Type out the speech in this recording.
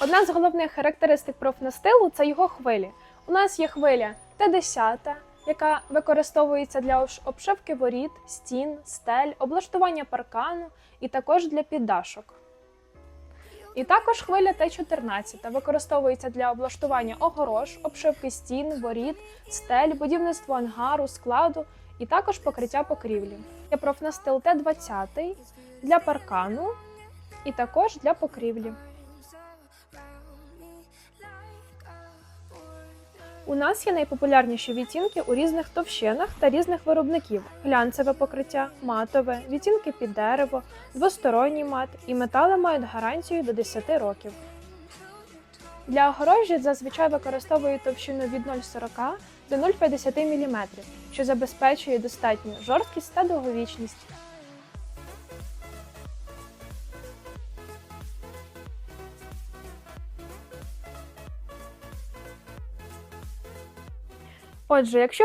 Одна з головних характеристик профнастилу це його хвилі. У нас є хвиля Т10, яка використовується для обшивки воріт, стін, стель, облаштування паркану і також для піддашок. І також хвиля Т-14 використовується для облаштування огорож, обшивки стін, воріт, стель, будівництва ангару, складу і також покриття покрівлі. Є профнастил Т-20 для паркану і також для покрівлі. У нас є найпопулярніші відтінки у різних товщинах та різних виробників: глянцеве покриття, матове, відтінки під дерево, двосторонній мат і метали мають гарантію до 10 років. Для огорожі зазвичай використовують товщину від 0,40 до 0,50 мм, що забезпечує достатню жорсткість та довговічність. Отже, якщо